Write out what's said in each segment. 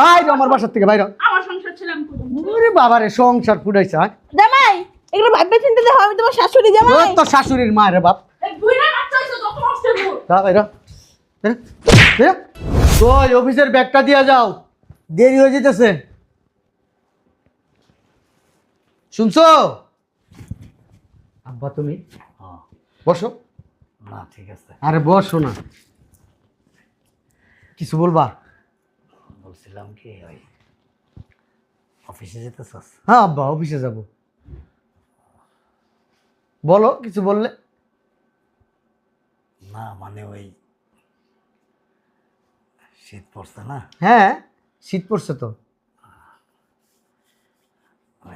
বাইরে আমার বাসার থেকে বাইরে। আমার সংসার ছিলাম ওরে বাবারে সংসার হ্যাঁ? জামাই এগুলো ভাববে চিন্তা দেখো আমি তোমার শাশুড়ি জামাই। শাশুড়ির মা রে বাপ বুইরা। ওই অফিসের ব্যাগটা দিয়া যাও। দেরি হয়ে যেতেছে। শুনছো? আব্বা তুমি? হ্যাঁ, বসো। না ঠিক আছে। আরে বসো না। কিছু বলবা? বলছিলাম কি ওই অফিসে যেতেছস? হ্যাঁ আব্বা অফিসে যাব। বলো কিছু বললে? না মানে ওই শীত পড়ছে না? হ্যাঁ শীত পড়ছে তো।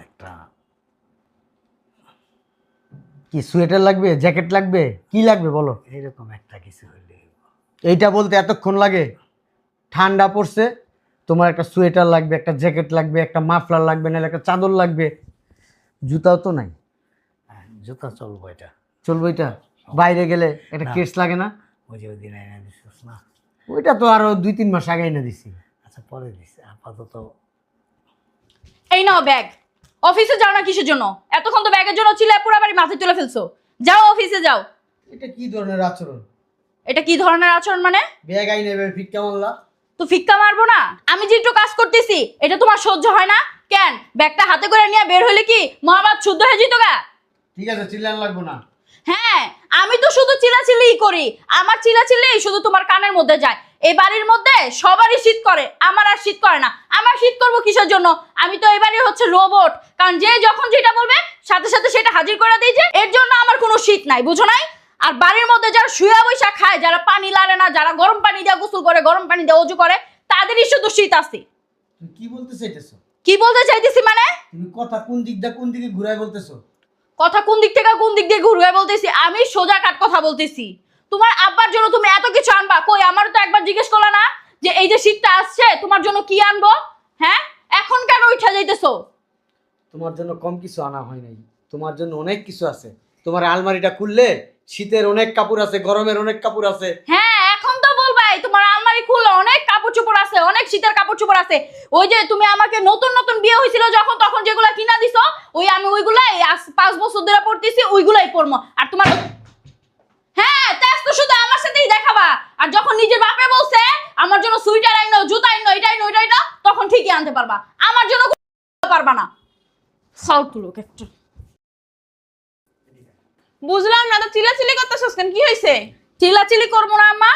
একটা কি সোয়েটার লাগবে জ্যাকেট লাগবে? কি লাগবে বলো? এইরকম একটা কিছু হইলে এইটা বলতে এতক্ষণ লাগে। ঠান্ডা পড়ছে। তোমার একটা সোয়েটার লাগবে একটা জ্যাকেট লাগবে একটা মাফলার লাগবে নাহলে একটা চাদর লাগবে। জুতাও তো নাই। হ্যাঁ, জুতা চলবো এটা। চলবো এটা? বাইরে গেলে একটা কেস লাগে না? ওই যে ওই দিন এনে দিছিস না? ওইটা তো আরও দুই তিন মাস আগে এনে দিছি। আচ্ছা পরে দিছি। আপাতত এই নাও ব্যাগ। অফিসে যাও না কিসের জন্য? এতক্ষণ তো ব্যাগের জন্য চিল্লায় পুরো বাড়ি মাথায় তুলে ফেলছো। যাও অফিসে যাও। এটা কি ধরনের আচরণ? এটা কি ধরনের আচরণ মানে? ব্যাগ আই নেবে ফিক্কা মারলা। তো ফিক্কা মারবো না? আমি যে একটু কাজ করতেছি এটা তোমার সহ্য হয় না? কেন? ব্যাগটা হাতে করে নিয়ে বের হলে কি মহাবাদ শুদ্ধ হয়ে যেত গা? ঠিক আছে চিল্লান লাগবো না। হ্যাঁ আমি তো শুধু চিলাচিলিই করি। আমার চিলাচিলি শুধু তোমার কানের মধ্যে যায়। এই বাড়ির মধ্যে সবারই শীত করে আমার আর শীত করে না। আমার শীত করব কিসের জন্য? আমি তো এই বাড়ির হচ্ছে রোবট কারণ যে যখন যেটা বলবে সাথে সাথে সেটা হাজির করে যে এর জন্য আমার কোনো শীত নাই বুঝো নাই? আর বাড়ির মধ্যে যারা শুয়া বৈশা খায় যারা পানি লাড়ে না যারা গরম পানি দিয়ে গোসল করে গরম পানি দিয়ে অজু করে তাদেরই শুধু শীত আছে। কি বলতে চাইতেছো? কি বলতে চাইতেছি মানে? তুমি কথা কোন দিক দিয়ে কোন দিকে ঘুরাই বলতেছো? কথা কোন দিক থেকে কোন দিক দিয়ে ঘুরবে বলতেছি? আমি সোজা কাট কথা বলতেছি। তোমার আব্বার জন্য তুমি এত কিছু আনবা? কই আমার তো একবার জিজ্ঞেস করলে না যে এই যে শীতটা আসছে তোমার জন্য কি আনব? হ্যাঁ? এখন কেন উঠা যাইতেছো? তোমার জন্য কম কিছু আনা হয় নাই। তোমার জন্য অনেক কিছু আছে। তোমার আলমারিটা খুললে শীতের অনেক কাপড় আছে, গরমের অনেক কাপড় আছে। হ্যাঁ এখন তো বলবাই তোমার আলমারি খুললে অনেক কাপড় চোপড় আছে, অনেক শীতের কাপড় চোপড় আছে। ওই যে তুমি আমাকে নতুন নতুন বিয়ে হয়েছিল যখন, তখন যেগুলা কিনা দিছো, ওই আমি ওইগুলাই পাঁচ বছর ধরে পড়তেছি, ওইগুলাই পরবো আর তোমার হ্যাঁ শুধু আমার সাথেই দেখাবা। আর যখন নিজের বাপে বলছে, আমার জন্য সুইটার আইনো, জুতা আইনো, এটা আইনো এটা আইনো, তখন ঠিকই আনতে পারবা। আমার জন্য পারবা না। ফালতু লোক একটা। বুঝলাম না, তো চিলাচিলি করতেছস কেন? কি হয়েছে চিলাচিলি করব না, আম্মা।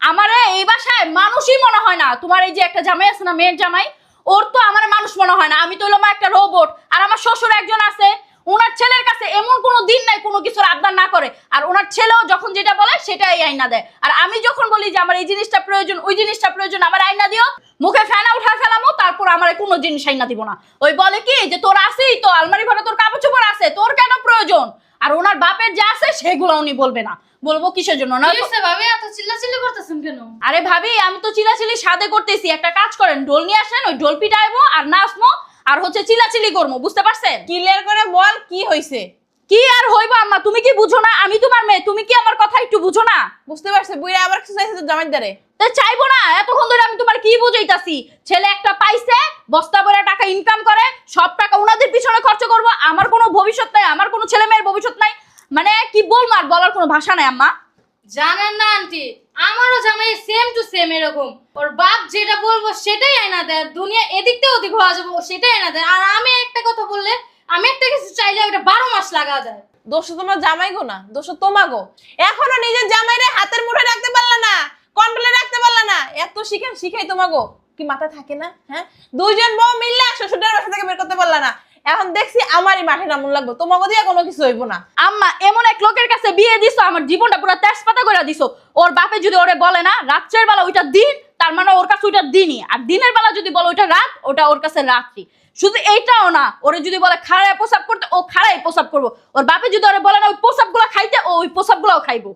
আমারে এই বাসায় মানুষই মনে হয় না। তোমার এই যে একটা জামাই আছে না, মেয়ের জামাই, ওর তো আমার মানুষ মনে হয় না। আমি তো মা একটা রোবট আর আমার শ্বশুর একজন আছে ওনার ছেলের কাছে এমন কোনো দিন নাই কোনো কিছুর আবদার না করে। আর ওনার ছেলেও যখন যেটা বলে, সেটাই আইনা দেয়। আর আমি যখন বলি যে আমার এই জিনিসটা প্রয়োজন, ওই জিনিসটা প্রয়োজন, আমার আইনা দিও, মুখে ফেনা উঠা ফেলামো, তারপর আমার কোনো জিনিস আইনা দিব না। ওই বলে কি, যে তোর আছেই তো, আলমারি ঘরে তোর কাপড় চোপড় আছে, তোর কেন প্রয়োজন? আর ওনার বাপের যা আছে সেগুলো উনি বলবে না। বলব কিসের জন্য? না ভাবি? এত চিল্লাচিল্লি করতেছেন কেন? আরে ভাবি আমি তো চিলাচিলি সাদে করতেছি। একটা কাজ করেন ঢোল নিয়ে আসেন ওই ঢোল পিটাইবো আর নাচবো আর হচ্ছে চিলাচিলি করব বুঝতে পারছেন? ক্লিয়ার করে বল কি হয়েছে কি আর হইবো আম্মা তুমি কি বুঝো না? আমি তোমার মেয়ে তুমি কি আমার কথা একটু বুঝো না? বুঝতে পারছে বুইরা আবার কিছু চাইছে তো জামাই দারে তা চাইব না। এতক্ষণ ধরে আমি তোমার কি বুঝাইতাছি? ছেলে একটা পাইছে বস্তা ভরে টাকা ইনকাম করে সব টাকা ওনাদের পিছনে খরচ করব। আমার কোনো ভবিষ্যৎ নাই আমার কোনো ছেলে মেয়ের ভবিষ্যৎ নাই। মানে কি বলব আর বলার কোনো ভাষা নাই আম্মা। জানেন না আন্টি আমারও জামাই সেম টু সেম এরকম। ওর বাপ যেটা বলব সেটাই আয়না দেয়। দুনিয়া এদিক থেকে ওদিক হওয়া যাবে সেটাই আয়না দেয়। আর আমি একটা কথা বললে আমি একটা কিছু চাইলে ওটা বারো মাস লাগা যায়। দোষ তোমার জামাই গো না দোষ তো তোমা গো এখনও নিজের জামাইরে হাতের মুঠে রাখতে পারলা না। কন্ট্রোলে রাখতে পারলা না। এত শিখান শিখাই তোমা গো কি মাথা থাকে না? হ্যাঁ? দুইজন বউ মিললে শ্বশুরের বাসা থেকে বের করতে পারলা না। এখন দেখছি আমারই মাঠে নামুন লাগবো। তোমাকে দিয়ে কোনো কিছু হইব না। আম্মা এমন এক লোকের কাছে বিয়ে দিছো আমার জীবনটা পুরো তেজপাতা করে দিছো। ওর বাপে যদি ওরে বলে না রাত্রের বেলা ওইটা দিন তার মানে ওর কাছে ওইটা দিনই। আর দিনের বেলা যদি বলে ওইটা রাত ওটা ওর কাছে রাত্রি। শুধু এইটাও না ওরে যদি বলে খাড়ায় প্রসাব করতে ও খাড়াই প্রসাব করব। ওর বাপে যদি ওরে বলে না ওই প্রসাবগুলো খাইতে ও ওই প্রসাবগুলোও খাইবো।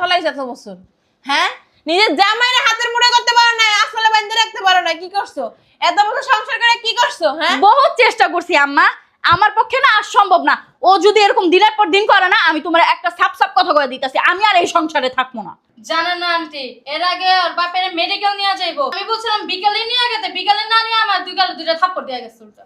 ফলাইছে এত বছর। হ্যাঁ? নিজের জামাইরে হাতের মুড়ে করতে পারো না আসলে বান্ধে রাখতে পারো না কি করছ? এত বড় সংসার করে কি করছ হ্যাঁ? বহুত চেষ্টা করছি আম্মা আমার পক্ষে না আর সম্ভব না। ও যদি এরকম দিনের পর দিন করে না আমি তোমার একটা সাপ সাপ কথা করে দিতেছি আমি আর এই সংসারে থাকব না। জানেন না আন্টি এর আগে ওর বাপের মেডিকেল নিয়ে যাইবো। আমি বলছিলাম বিকালে নিয়ে গেতে বিকালে না নিয়ে আমার দুই গালে দুইটা থাপ্পড় দিয়ে গেছে উল্টা।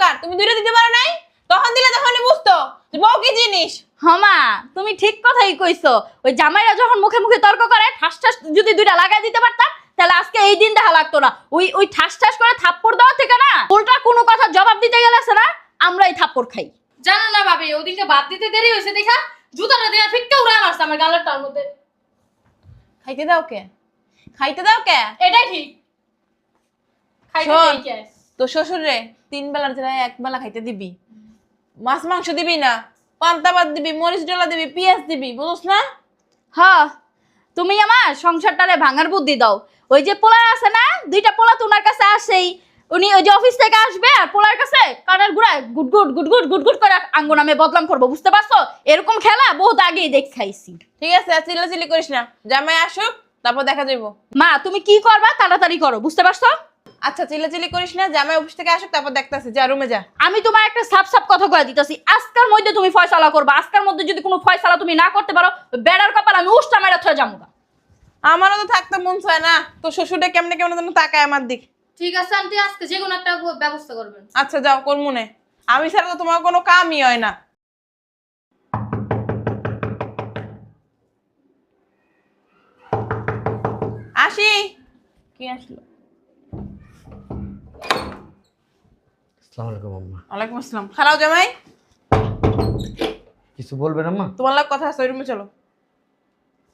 কার তুমি দুইটা দিতে পারো নাই? তখন দিলে তখনই বুঝতো যে বউ কি জিনিস? হমা তুমি ঠিক কথাই কইছো। ওই জামাইরা যখন মুখে মুখে তর্ক করে ঠাস ঠাস যদি দুইটা লাগাই দিতে পারতাম তাহলে আজকে এই দিন দেখা লাগতো না। ওই ওই ঠাস ঠাস করে থাপ্পড় দেওয়া থেকে না উল্টা কোনো কথা জবাব দিতে গেলে না আমরাই থাপ্পড় খাই। জানেন না ভাবি ওদিনকে বাদ দিতে দেরি হয়েছে দেখা জুতাটা দিয়ে ফিটকে উড়ে মারছে আমার গালের টার মধ্যে। খাইতে দাও কে? খাইতে দাও কে? এটাই ঠিক। খাইতে শোন। দেই কে? তো শ্বশুর রে তিন বেলার জায়গায় এক বেলা খাইতে দিবি। মাছ মাংস দিবি না পান্তা ভাত দিবি মরিচ ডলা দিবি পেঁয়াজ দিবি বুঝছ না? হ তুমি আমার সংসারটারে ভাঙার বুদ্ধি দাও। ওই যে পোলা আছে না দুইটা পোলা তোমার কাছে আসেই। উনি ওই যে অফিস থেকে আসবে আর পোলার কাছে কানের গুড়ায় গুটগুট গুটগুট গুটগুট করে আঙ্গু নামে বদলাম করব বুঝতে পারছ? এরকম খেলা বহুত আগেই দেখ খাইছি। ঠিক আছে চিল্লাচিল্লি করিস না। জামাই আসুক তারপর দেখা যাইব। মা তুমি কি করবা তাড়াতাড়ি করো বুঝতে পারছ? আচ্ছা চিল্লাচিল্লি করিস না জামাই অফিস থেকে আসুক তারপর দেখতাছি। যা রুমে যা। আমি তোমার একটা সাপ সাপ কথা কয়ে দিতেছি। আজকের মধ্যে তুমি ফয়সালা করবা। আজকের মধ্যে যদি কোনো ফয়সালা তুমি না করতে পারো বেড়ার কপাল আমি উষ্টা মেরা থয়ে যাব আমারও তো থাকতে মন চায় না। তো শ্বশুরটা কেমনে কেমনে যেন তাকায় আমার দিক। ঠিক আছে আন্টি আজকে যে কোনো একটা ব্যবস্থা করবেন। আচ্ছা যাও কোন মনে আমি ছাড়া তো তোমার কোনো কামই হয় না। আসি। কি আসলো? আসসালামু আলাইকুম আম্মা। ওয়ালাইকুম আসসালাম। খারাও জামাই। কিছু বলবেন আম্মা? তোমার লাগ কথা আছে রুমে চলো।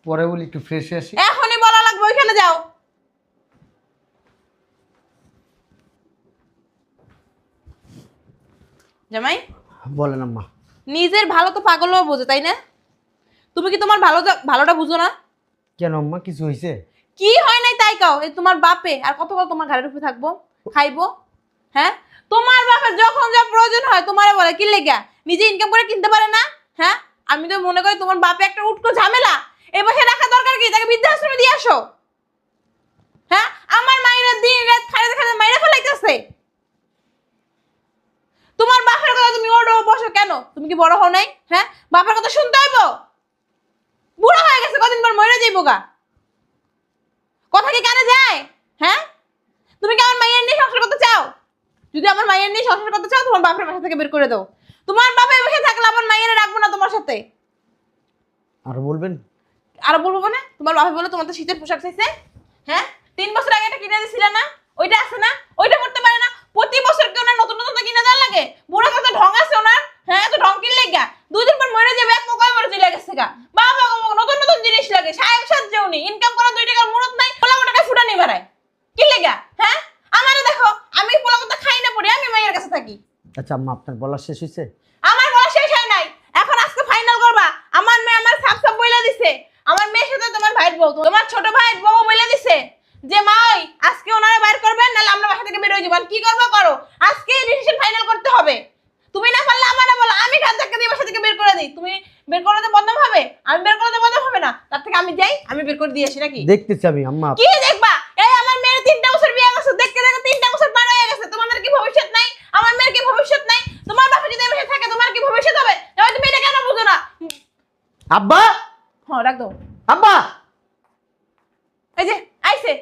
পরে বলি একটু ফ্রেশ হয়ে আসি। এখনই বলা লাগবে ওইখানে যাও। জামাই? বলেন আম্মা। নিজের ভালো তো পাগলও বোঝে তাই না? তুমি কি তোমার ভালো ভালোটা বুঝো না? কেন আম্মা? কিছু হয়েছে? কি হয় নাই তাই কাও এই তোমার বাপে আর কতবার তোমার ঘাড়ের উপরে থাকব খাইবো হ্যাঁ? তোমার বাপের যখন যা প্রয়োজন হয়, তোমারে বলে, কি লেগা? নিজে ইনকাম করে কিনতে পারে না? হ্যাঁ? আমি তো মনে করি তোমার বাপে একটা উটকো ঝামেলা। এ বসে রাখা দরকার কি? তাকে বৃদ্ধাশ্রমে দিয়ে আসো। হ্যাঁ? আমার মায়েরা দিন রাত খাইতে খাইতে মাইরা ফেলাইতেছে। তোমার বাপের কথা তুমি ওডো বসো কেন? তুমি কি বড় হও নাই? হ্যাঁ? বাপের কথা শুনতে হইব? বুড়ো হয়ে গেছে, কদিন পর মরে যাইবো গা। কথা কি কানে যায়? হ্যাঁ? তুমি কি আমার মায়ের নিয়ে সংসার করতে চাও? যদি আমার মায়ের নিয়ে সংসার করতে চাও তোমার বাপের বাসা থেকে বের করে দাও। তোমার বাপের বসে থাকলে আমার মায়ের রাখব না তোমার সাথে। আর বলবেন? আর বলব মানে? তোমার বাপে বলে তোমার তো শীতের পোশাক চাইছে। হ্যাঁ? তিন বছর আগে এটা কিনে দিছিলে না? ওইটা আছে না? ওইটা করতে পারে না? প্রতি বছর কেউ না নতুন নতুন কিনে দেওয়ার লাগে? বুড়ো কত ঢং আছে ওনার। হ্যাঁ তো ঢং কিনলে গা। দুই দিন পর মরে যাবে এক মরে চলে গেছে গা। বাবা বাবা, নতুন নতুন জিনিস লাগে। সাহেব সাজ্জে উনি ইনকাম করা দুই টাকার মুরত নাই পোলা টাকা ফুটানি বেড়ায় কি লেগা হ্যাঁ আমারে দেখো আমি পোলা কথা খাই না পড়ি আমি মায়ের কাছে থাকি আচ্ছা আম্মা আপনার বলা শেষ হয়েছে আমার বলা শেষ হয় নাই। এখন আজকে ফাইনাল করবা। আমার মেয়ে আমার সাপ সাপ বইলা দিছে। আমার মেয়ের সাথে তোমার ভাইয়ের বউ তোমার ছোট ভাইয়ের বউ বইলা দিছে। যে মা ওই আজকে ওনারা বাইর করবেন নাহলে আমরা বাসা থেকে বের হয়ে যাব। আর কি করব করো? আজকে ডিসিশন ফাইনাল করতে হবে। তুমি না পারলে আমার না বলো আমি ঘাট ধাক্কা দিয়ে বাসা থেকে বের করে দিই। তুমি বের করতে বন্ধ হবে? আমি বের করতে বন্ধ হবে না? তার থেকে আমি যাই আমি বের করে দিয়ে আসি নাকি? দেখতেছি আমি আম্মা। কি দেখবা এই আমার মেয়ের তিনটা বছর বিয়ে গেছে দেখতে দেখতে তিনটা বছর পার হয়ে গেছে তোমাদের কি ভবিষ্যৎ নাই আমার মেয়ের কি ভবিষ্যৎ নাই তোমার বাপে যদি এসে থাকে তোমার কি ভবিষ্যৎ হবে এবার তুমি এটা কেন বুঝো না আব্বা? হ্যাঁ রাখ দাও। আব্বা? এই যে আইছে।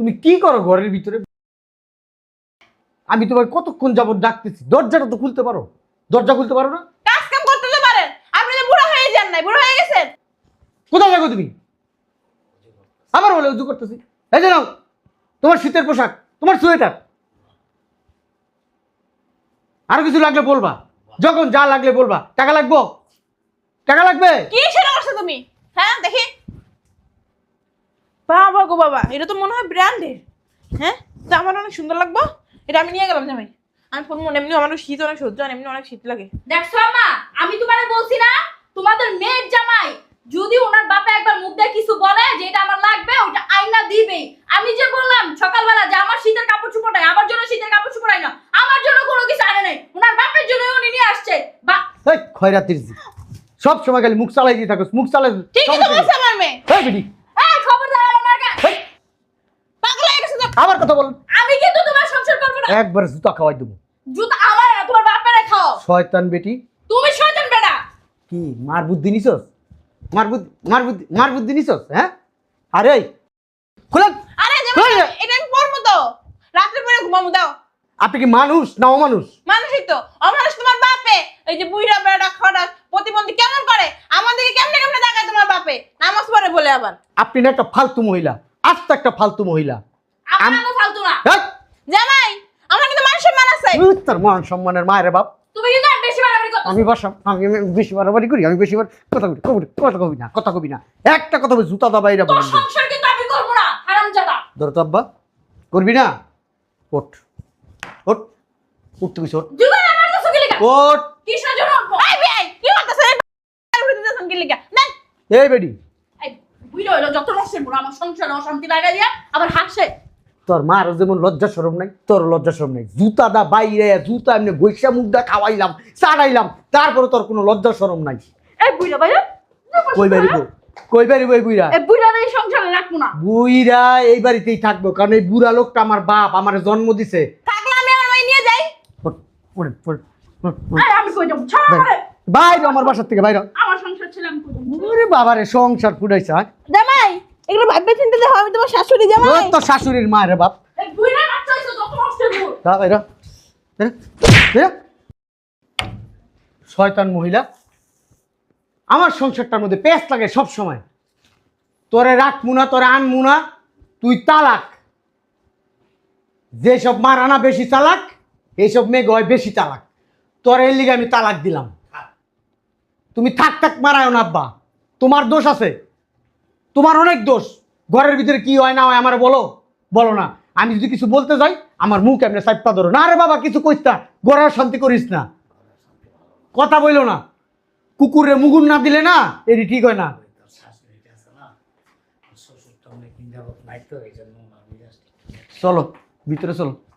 তুমি কি করো ঘরের ভিতরে? আমি তোমার কতক্ষণ যাবত ডাকতেছি? দরজাটা তো খুলতে পারো। দরজা খুলতে পারো না? কাজ কাম করতে তো পারেন আপনি তো বুড়ো হয়ে যান নাই বুড়ো হয়ে গেছেন। কোথায় যাব তুমি? আবার বলে উজু করতেছি। এই যে নাও তোমার শীতের পোশাক তোমার সোয়েটার। আরও কিছু লাগলে বলবা। যখন যা লাগলে বলবা। টাকা লাগবো? টাকা লাগবে? কি সেটা করছ তুমি? হ্যাঁ দেখি। বাবা গো বাবা এটা তো মনে হয় ব্র্যান্ডের। হ্যাঁ তো আমার অনেক সুন্দর লাগবো। এটা আমি নিয়ে গেলাম জামাই। আমি ফোন মনে এমনি আমার শীত অনেক সহ্য হয় এমনি অনেক শীত লাগে। দেখছ আম্মা আমি তোমারে বলছি না তোমাদের মেয়ের জামাই যদি ওনার বাপে একবার মুখ দিয়ে কিছু বলে যে এটা আমার লাগবে ওটা আইনা দিবেই। আমি যে বললাম সকালবেলা যে আমার শীতের কাপড় চুপড় নাই আমার জন্য শীতের কাপড় চুপড় না আমার জন্য কোনো কিছু আনে নাই। ওনার বাপের জন্য উনি নিয়ে আসছে। বা এই খয়রাতির জি। সব সময় খালি মুখ চালাই দিয়ে থাকো মুখ চালাই ঠিকই তো বলছে আমার মেয়ে। এই বেটি, এই খবরদার আমার। পাগল হয়ে আবার কথা বল। আমি কিন্তু তোমার সংসার করব না। একবার জুতা খাওয়াই দেবো। জুতা আমার শয়তান বেটি। তুমি শয়তান বেটা। কি মার বুদ্ধি নিছস? মার বুদ্ধি মার বুদ্ধি মার বুদ্ধি নিছস হ্যাঁ? আরে খোলেন। আরে খোলেন। এটা আমি পড়ব তো। রাত্রে পরে ঘুমাবো দাও। আপনি কি মানুষ না অমানুষ? মানুষই তো। অমানুষ তোমার বাপে। এই যে বুইরা বেড়া খরাস প্রতিবন্ধী কেমন করে? আমাদেরকে কেমনে কেমনে দেখায় তোমার বাপে? নামাজ পড়ে বলে আবার। আপনি না একটা ফালতু মহিলা। আজ তো একটা ফালতু মহিলা। আমার আম- ফালতু না। হেৎ! জামাই আমার কিন্তু মান সম্মান আছে। উহ, তোর মান সম্মানের মায়ের বাপ। তুমি কিন্তু আর বেশি বাড়াবাড়ি করছ আমি বসাম আমি আমি বেশি বাড়াবাড়ি করি আমি বেশি বার- কথা কবি কথা কবি না কথা কবি না। একটা কথা বলি জুতা দাবা এরা তোর সংসার কিন্তু আমি করব না হারামজাদা ধর তো আব্বা করবি না? ওঠ। ওঠ। উঠতে গেছি ওঠ। যুগল আমার কাছে লিখা ওঠ কিসের জন্য উঠবো? এই বিয়াই কি করতেছ এই উঠে দিতেছেন কি লিগা না এই বেডি। এই হইল যত নষ্টের বুড়ো আমার সংসারে অশান্তি লাগা দিয়া আবার হাসে তোর মার যেমন লজ্জা সরম নাই তোর লজ্জা সরম নাই। জুতা দা বাইরে জুতা এমনি গৈসা মুখ দা খাওয়াইলাম চাড়াইলাম তারপরে তোর কোনো লজ্জা সরম নাই। এই কই কই বুইরা এই বুইড়ার এই সংসারে রাখব না। বুইরা এই বাড়িতেই থাকব কারণ এই বুড়া লোকটা আমার বাপ আমার জন্ম দিছে। থাকলে আমি আমার নিয়ে যাই। ওঠ, ওঠ, ওঠ, ওঠ, ওঠ। এই আমি কই যাব? ছাড়া আমারে। বাইরে আমার বাসার থেকে বাইরে। আমার সংসার ছিল আমি কই যাব ওরে বাবারে সংসার ফুটাইছে? জামাই এগুলো ভাববে চিন্তা দেখো আমি তোমার শাশুড়ি জামাই। তো শাশুড়ির মা রে বাপ। তা বাইরে। শয়তান মহিলা। আমার সংসারটার মধ্যে পেঁচ লাগে সব সময় তোরে রাখব না তোরে আনব না তুই তালাক। যেসব মারানা বেশি চালাক এইসব মেঘ হয় বেশি চালাক তোর এর লিগে আমি তালাক দিলাম। তুমি থাক থাক মারায় না আব্বা। তোমার দোষ আছে। তোমার অনেক দোষ। ঘরের ভিতরে কি হয় না হয় আমার বলো। বলো না। আমি যদি কিছু বলতে যাই আমার মুখ এমনি সাইপা ধরো। না রে বাবা কিছু কইস না। ঘরের শান্তি করিস না। কথা বইলো না। কুকুরে মুগুর না দিলে না এটি ঠিক হয় না। চলো ভিতরে চলো।